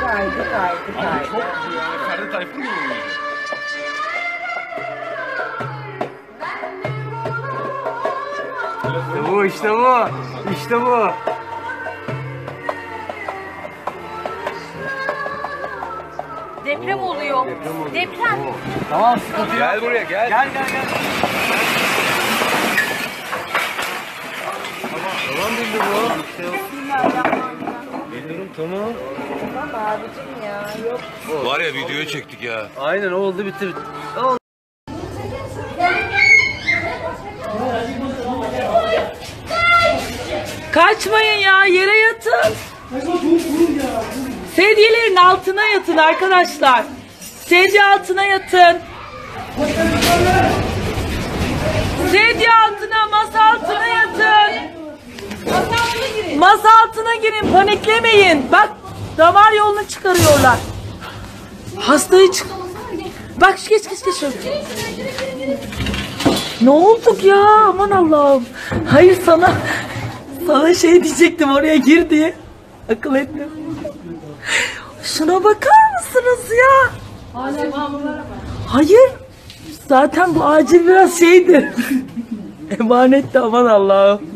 Kaydı kaydı Ama kaydı. çok yani Ferdi Tayfur gibi oynuyor. İşte bu, işte bu. İşte bu. Deprem oluyor. Deprem. Tamam sıkıntı yok. Gel buraya gel. Gel gel gel. Tamam bildi bu. Biliyorum tamam. Tamam abicim ya yok. Var ya videoyu çektik ya. Aynen oldu bitti. Oldu. Kaçmayın ya yere yatın. Sedyelerin altına yatın arkadaşlar. Sedye altına yatın. Masa altına girin, paniklemeyin. Bak, damar yolunu çıkarıyorlar. Hastayı çık. Bak geç geç geç. Ne olduk ya? Aman Allah'ım. Hayır sana sana şey diyecektim oraya gir diye. Akıl ettim. Şuna bakar mısınız ya? Hayır. Zaten bu acil biraz şeydi. Emanet de aman Allah'ım.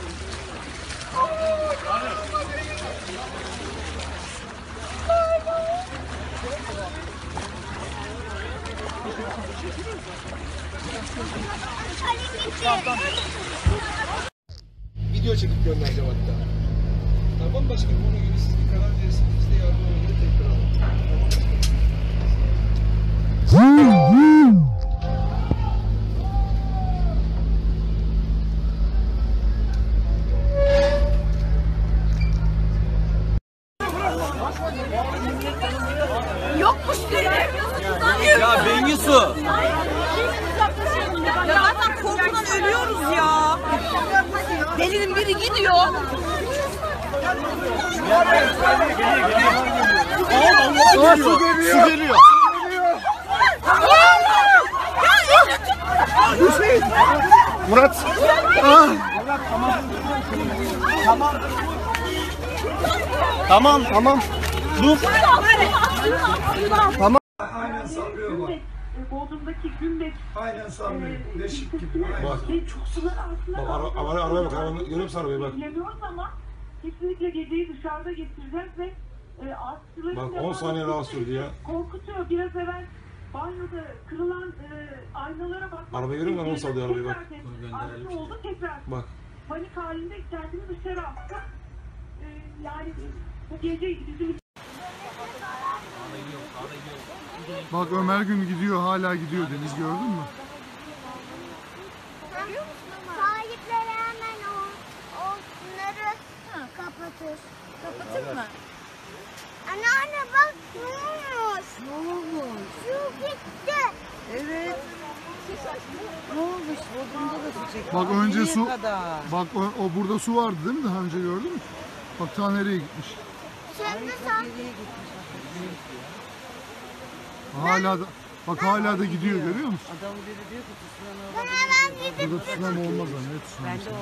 Video çekip göndereceğim hatta. Tamam başkanım ona göre siz bir karar verirsiniz. Biz de ona göre tekrar. Tamam başkanım. Ya zaten korkudan ölüyoruz ya. Delinin biri gidiyor. Murat. Tamam tamam. Dur. Aynen sallıyor bak. Bodrum'daki Gümbek Aynen sallıyor. Leşik gibi. bak. çok sular altında Bak ara, ara, arabaya bak. Arabaya, görüyor musun arabayı bak. Bilemiyoruz ama kesinlikle geceyi dışarıda geçireceğiz ve e, aşçıların Bak, da 10 saniye daha sürdü ya. Korkutuyor. Biraz evvel banyoda kırılan e, aynalara bak. Arabayı görüyor musun? Nasıl alıyor arabayı bak. Aşçı oldu tekrar. Bak. Panik halinde kendini dışarı attı. E, yani bu gece bizim Bak Ömer Gün gidiyor hala gidiyor Deniz gördün mü? Sahipleri hemen o, onları kapatır. Kapatır mı? Anneanne bak ne olmuş? Ne olmuş? Su gitti. Evet. Ne olmuş? Bodrum'da da su çekti. Bak önce Nereye su kadar? bak o, o burada su vardı değil mi daha önce gördün mü? Bak ta nereye gitmiş. Şimdi sen Hala da bak hala da gidiyor görüyor musun? Adam biri diyor ki tsunami gidip Burada tsunami olmaz anne tsunami.